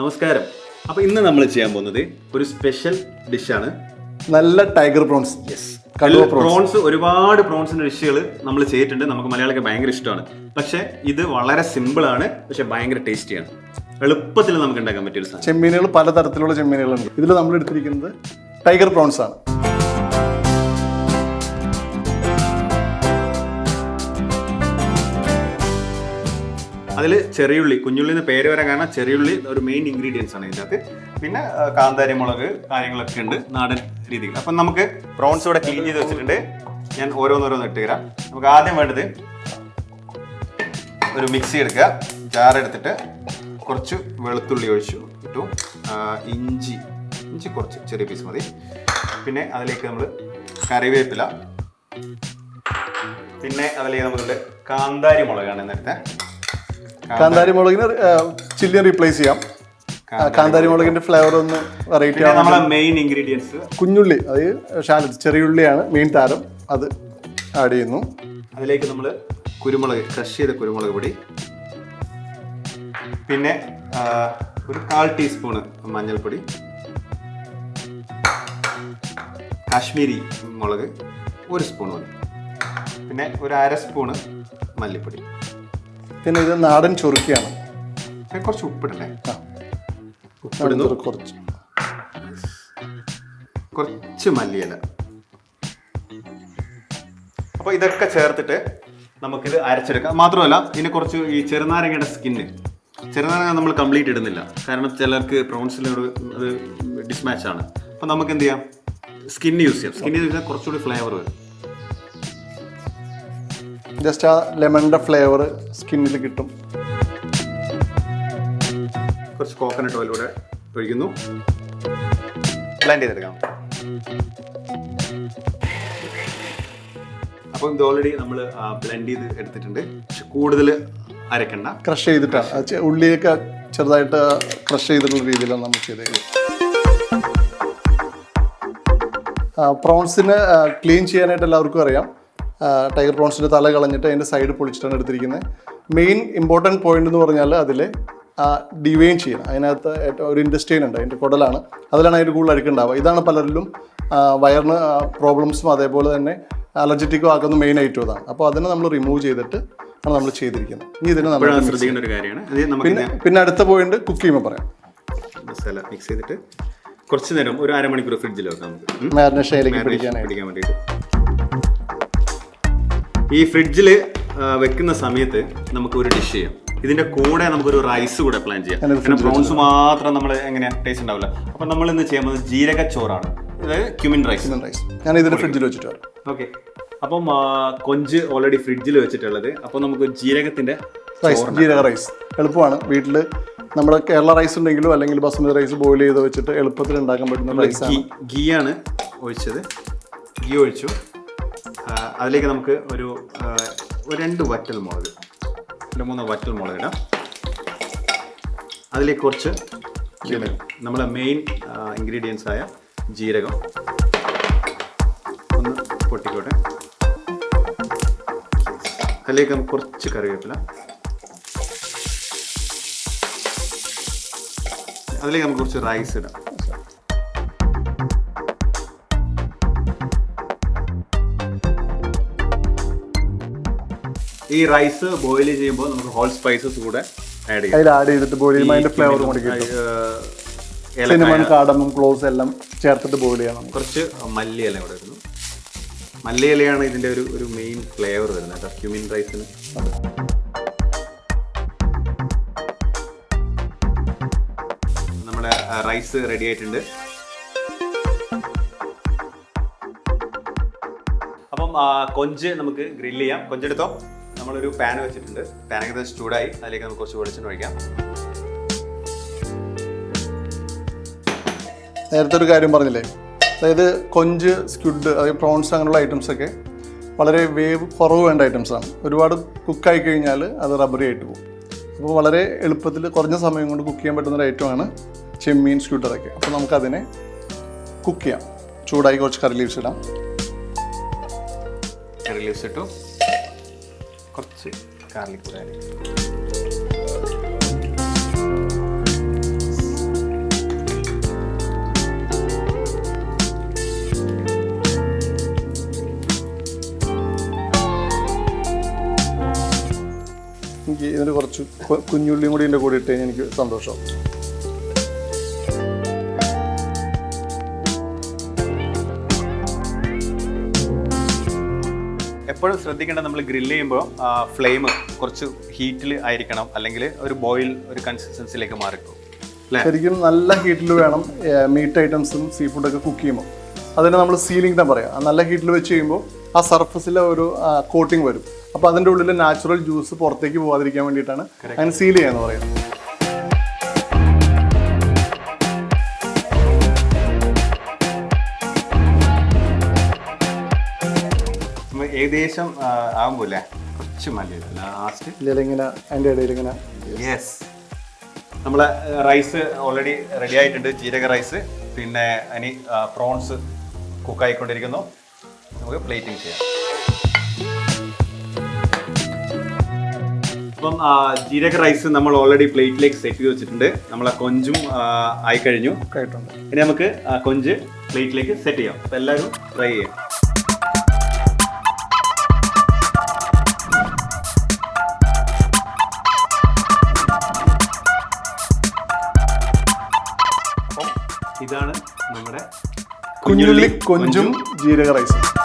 നമസ്കാരം. അപ്പോൾ ഇന്ന് നമ്മൾ ചെയ്യാൻ പോകുന്നത് ഒരു സ്പെഷ്യൽ ഡിഷാണ് നല്ല ടൈഗർ പ്രോൺസ് യെസ് പ്രോൺസ് ഒരുപാട് പ്രോൺസിന്റെ ഡിഷുകൾ നമ്മൾ ചെയ്തിട്ടുണ്ട്. നമുക്ക് മലയാളിക്ക് ഭയങ്കര ഇഷ്ടമാണ്. പക്ഷേ ഇത് വളരെ സിമ്പിൾ ആണ്. പക്ഷെ ഭയങ്കര ടേസ്റ്റിയാണ് എളുപ്പത്തിൽ നമുക്ക് ഉണ്ടാക്കാൻ പറ്റിയ ഒരു സാധനം. ചെമ്മീനുകൾ പലതരത്തിലുള്ള ചെമ്മീനുകളുണ്ട്. ഇതിൽ നമ്മൾ എടുത്തിരിക്കുന്നത് ടൈഗർ പ്രോൺസ് ആണ്. അതിൽ ചെറിയുള്ളി കുഞ്ഞുള്ളി എന്ന് പേര് വരാൻ കാരണം ചെറിയുള്ളി ഒരു മെയിൻ ഇൻഗ്രീഡിയൻസ് ആണ് ഇതിനകത്ത്. പിന്നെ കാന്താരി മുളക് കാര്യങ്ങളൊക്കെ ഉണ്ട് നാടൻ രീതിയിൽ. അപ്പം നമുക്ക് പ്രോൺസ് ഇവിടെ ക്ലീൻ ചെയ്ത് വെച്ചിട്ടുണ്ട്. ഞാൻ ഓരോന്നോരോന്ന് ഇട്ട് തരാം. നമുക്ക് ആദ്യം വേണ്ടത് ഒരു മിക്സി എടുക്കുക. ജാർ എടുത്തിട്ട് കുറച്ച് വെളുത്തുള്ളി ഒഴിച്ചു ഇട്ടു. ഇഞ്ചി ഇഞ്ചി കുറച്ച് ചെറിയ പീസ് മതി. പിന്നെ അതിലേക്ക് നമ്മൾ കറിവേപ്പില. പിന്നെ അതിലേക്ക് നമ്മളുണ്ട് കാന്താരി മുളകാണ് നേരത്തെ. കാന്താരി മുളകിന് ചില്ലി റീപ്ലേസ് ചെയ്യാം. കാന്താരി മുളകിന്റെ ഫ്ലേവർ ഒന്ന് വെറൈറ്റി ആണ് മെയിൻ ഇൻഗ്രീഡിയൻസ് കുഞ്ഞുള്ളി അത് ഷാലറ്റ് ചെറിയുള്ളിയാണ് മെയിൻ താരം. അത് ആഡ് ചെയ്യുന്നു. അതിലേക്ക് നമ്മൾ കുരുമുളക് ക്രഷ് ചെയ്ത കുരുമുളക് പൊടി. പിന്നെ ഒരു കാൽ ടീസ്പൂണ് മഞ്ഞൾപ്പൊടി. കാശ്മീരി മുളക് ഒരു സ്പൂൺ മതി. പിന്നെ ഒരു അര സ്പൂണ് മല്ലിപ്പൊടി. പിന്നെ ഇത് നാടൻ ചൊറുക്കിയാണ്. കുറച്ച് ഉപ്പിടല്ലേ? ഉപ്പിടുന്നു. കുറച്ച്. കുറച്ച് മല്ലിയില. അപ്പോൾ ഇതൊക്കെ ചേർത്തിട്ട് നമുക്കിത് അരച്ചെടുക്കാം. മാത്രമല്ല ഇതിന് കുറച്ച് ഈ ചെറുനാരങ്ങയുടെ സ്കിന്ന് ചെറുനാരങ്ങ നമ്മൾ കംപ്ലീറ്റ് ഇടുന്നില്ല. കാരണം ചിലർക്ക് പ്രോൺസിലൊരു അത് ഡിസ്മാച്ച് ആണ്. അപ്പം നമുക്ക് എന്ത് ചെയ്യാം? സ്കിന്ന് യൂസ് ചെയ്യാം. സ്കിന്ന് യൂസ് ചെയ്യാൻ കുറച്ചുകൂടി ഫ്ലേവർ വരും. ജസ്റ്റ് ആ ലെമണിന്റെ ഫ്ലേവർ സ്കിന്നിൽ കിട്ടും. കുറച്ച് കോക്കനട്ട് ഓയിൽ കൂടെ ഒഴിക്കുന്നു. ബ്ലെൻഡ് ചെയ്തെടുക്കാം. അപ്പോൾ ഇത് ഓൾറെഡി നമ്മൾ ബ്ലെൻഡ് ചെയ്ത് എടുത്തിട്ടുണ്ട്. പക്ഷെ കൂടുതൽ അരക്കണ്ട. ക്രഷ് ചെയ്തിട്ടാണ് ഉള്ളിയൊക്കെ ചെറുതായിട്ട് ക്രഷ് ചെയ്തിട്ടുള്ള രീതിയിലാണ് നമ്മൾ ചെയ്തത്. പ്രോൺസിന് ക്ലീൻ ചെയ്യാനായിട്ട് എല്ലാവർക്കും അറിയാം. ടൈഗർ പ്രോൺസിന്റെ തല കളഞ്ഞിട്ട് അതിന്റെ സൈഡ് പൊളിച്ചിട്ടാണ് എടുത്തിരിക്കുന്നത്. മെയിൻ ഇമ്പോർട്ടന്റ് പോയിന്റ് എന്ന് പറഞ്ഞാൽ അതിൽ ഡിവൈൻ ചെയ്യണം അതിനകത്ത് ഏറ്റവും ഒരു ഇൻഡസ്ട്രീൻ ഉണ്ട് അതിന്റെ കുടലാണ്. അതിലാണ് അതിന്റെ കൂടുതൽ അഴുക്കുണ്ടാവുക ഇതാണ് പലരിലും വയറിന് പ്രോബ്ലംസും അതേപോലെ തന്നെ അലർജറ്റിക്കും ആക്കുന്ന മെയിൻ ഐറ്റം അതാണ് അപ്പോൾ അതിനെ നമ്മൾ റിമൂവ് ചെയ്തിട്ട് ആണ് നമ്മൾ ചെയ്തിരിക്കുന്നത്. ഇനി ഇതിനെ നമ്മൾ ശ്രദ്ധിക്കേണ്ട ഒരു കാര്യമാണ്. പിന്നെ പിന്നെ അടുത്ത പോയിന്റ് കുക്ക് ചെയ്യുമ്പോൾ പറയാം. മസാല മിക്സ് ചെയ്തിട്ട് കുറച്ച് നേരം ഒരു അരമണിക്കൂർ ഫ്രിഡ്ജിൽ വെക്കാം നമുക്ക്. മാരിനേഷനിലേക്ക് പിടിക്കാൻ വേണ്ടിയിട്ട്. ഈ ഫ്രിഡ്ജിൽ വെക്കുന്ന സമയത്ത് നമുക്ക് ഒരു ഡിഷ് ചെയ്യാം. ഇതിന്റെ കൂടെ നമുക്കൊരു റൈസ് കൂടെ പ്ലാൻ ചെയ്യാം. ബ്രൗൺസ് പിന്നെ പ്രോൺസ് മാത്രം നമ്മൾ എങ്ങനെയാ ടേസ്റ്റ് ഉണ്ടാവില്ല അപ്പൊ നമ്മൾ ഇന്ന് ചെയ്യാൻ പോകുന്നത് ജീരക ചോറാണ് അതായത് ക്യുമിൻ റൈസ് റൈസ് ഞാൻ ഫ്രിഡ്ജിൽ വെച്ചിട്ട് വരാം. ഓക്കെ അപ്പം കൊഞ്ച് ഓൾറെഡി ഫ്രിഡ്ജിൽ വെച്ചിട്ടുള്ളത്. അപ്പൊ നമുക്ക് ജീരകത്തിന്റെ റൈസ് ജീരക റൈസ് എളുപ്പമാണ്. വീട്ടിൽ നമ്മുടെ കേരള റൈസ് ഉണ്ടെങ്കിലും അല്ലെങ്കിൽ ബസ്മതി റൈസ് ബോയിൽ ചെയ്ത് വെച്ചിട്ട് എളുപ്പത്തിൽ ഉണ്ടാക്കാൻ പറ്റുന്ന റൈസ് ഗീ ആണ് ഒഴിച്ചത്. ഗീ ഒഴിച്ചു. അതിലേക്ക് നമുക്ക് ഒരു രണ്ട് വറ്റൽ മുളക് രണ്ട് മൂന്ന് വറ്റൽ മുളക് ഇടാം. അതിലേക്ക് കുറച്ച് നമ്മുടെ മെയിൻ ഇൻഗ്രീഡിയൻസ് ആയ ജീരകം ഒന്ന് പൊട്ടിക്കോട്ടെ. അതിലേക്ക് നമുക്ക് കുറച്ച് കറിവേപ്പില. അതിലേക്ക് നമുക്ക് കുറച്ച് റൈസ് ഇടാം. ഈ റൈസ് ബോയിൽ ചെയ്യുമ്പോൾ നമുക്ക് ഹോൾ സ്പൈസസ് കൂടെ ആഡ് ചെയ്യാം. അതിൽ ആഡ് ചെയ്തിട്ട് ബോയിൽ ചെയ്യുമ്പോൾ അതിന്റെ ഫ്ലേവർ കൂടി കിട്ടും. സിനിമൺ കാടമും ക്ലോസ് എല്ലാം ചേർത്തിട്ട് ബോയിൽ ചെയ്യണം കുറച്ച് മല്ലി ഇല കൂടെ ഇടുന്നു. മല്ലി ഇലയാണ് ഇതിന്റെ ഒരു ഒരു മെയിൻ ഫ്ലേവർ വരുന്നത്. ക്യൂമിൻ റൈസിന് നമ്മുടെ റൈസ് റെഡി ആയിട്ടുണ്ട്. അപ്പം കൊഞ്ച് നമുക്ക് ഗ്രില്ല് ചെയ്യാം. കൊഞ്ചെടുത്തോ? നമ്മളൊരു പാൻ വെച്ചിട്ടുണ്ട്. പാൻ ഏകദേശം ചൂടായി. അതിലേക്ക് നമുക്ക് കുറച്ച് വെളിച്ചെണ്ണ ഒഴിക്കാം. നേരത്തെ ഒരു കാര്യം പറഞ്ഞില്ലേ? അതായത് കൊഞ്ച് സ്ക്യുഡ് അതായത് പ്രോൺസ് അങ്ങനെയുള്ള ഐറ്റംസ് ഒക്കെ വളരെ വേവ് കുറവ് വേണ്ട ഐറ്റംസ് ആണ്. ഒരുപാട് കുക്കായി കഴിഞ്ഞാൽ അത് റബ്ബറി ആയിട്ട് പോകും. അപ്പോൾ വളരെ എളുപ്പത്തിൽ കുറഞ്ഞ സമയം കൊണ്ട് കുക്ക് ചെയ്യാൻ പറ്റുന്ന ഒരു ഐറ്റമാണ് ചെമ്മീൻ സ്ക്വിഡറൊക്കെ അപ്പോൾ നമുക്കതിനെ കുക്ക് ചെയ്യാം. ചൂടായി കുറച്ച് കറി ലീവ്സ് ഇടാം. കറി ലീവ്സ് ഇട്ടു. കുറച്ച് ഗാർലിക് കൂടെ ആഡ് എനിക്ക് ഇതിന് കുറച്ച് കുഞ്ഞുള്ളിയും കൂടി ഇതിന്റെ കൂടി ഇട്ട് എനിക്ക് സന്തോഷമാവും എപ്പോഴും ശ്രദ്ധിക്കേണ്ടത് നമ്മൾ ഗ്രില്ല് ചെയ്യുമ്പോൾ ഫ്ലെയിം കുറച്ച് ഹീറ്റിൽ ആയിരിക്കണം. അല്ലെങ്കിൽ ഒരു ബോയിൽ ഒരു കൺസിസ്റ്റൻസിലേക്ക് മാറിക്കും ശരിക്കും നല്ല ഹീറ്റിൽ വേണം മീറ്റ് ഐറ്റംസും സീ ഫുഡൊക്കെ കുക്ക് ചെയ്യുമ്പോൾ. അതിനെ നമ്മൾ സീലിംഗ് തന്നെ പറയാം. നല്ല ഹീറ്റിൽ വെച്ച് കഴിയുമ്പോൾ ആ സർഫസിലെ ഒരു കോട്ടിംഗ് വരും. അപ്പോൾ അതിന്റെ ഉള്ളിൽ നാച്ചുറൽ ജ്യൂസ് പുറത്തേക്ക് പോകാതിരിക്കാൻ വേണ്ടിയിട്ടാണ് അതിന് സീൽ ചെയ്യാന്ന് പറയുന്നത്. ഏകദേശം ആകുമ്പോല്ലേ കുറച്ച് മതി. ലാസ്റ്റ് ഇല്ലെങ്കിൽ ഇങ്ങനെ അതിന്റെ ഇടയിൽ ഇങ്ങനെ യെസ് നമ്മളെ റൈസ് ഓൾറെഡി റെഡി ആയിട്ടുണ്ട്. ജീരക റൈസ് പിന്നെ ഇനി പ്രോൺസ് കുക്കായിക്കൊണ്ടിരിക്കുന്നു നമുക്ക് പ്ലേറ്റിംഗ് ചെയ്യാം. അപ്പം ജീരക റൈസ് നമ്മൾ ഓൾറെഡി പ്ലേറ്റിലേക്ക് സെറ്റ് ചെയ്ത് വെച്ചിട്ടുണ്ട്. നമ്മളെ കൊഞ്ചും ആയി ആയിക്കഴിഞ്ഞു ഒക്കെ ഇനി നമുക്ക് കൊഞ്ച് പ്ലേറ്റിലേക്ക് സെറ്റ് ചെയ്യാം. അപ്പം എല്ലാവരും ട്രൈ ചെയ്യാം. ഇതാണ് നമ്മുടെ കുഞ്ഞുള്ളി കൊഞ്ചും. ജീരക റൈസും.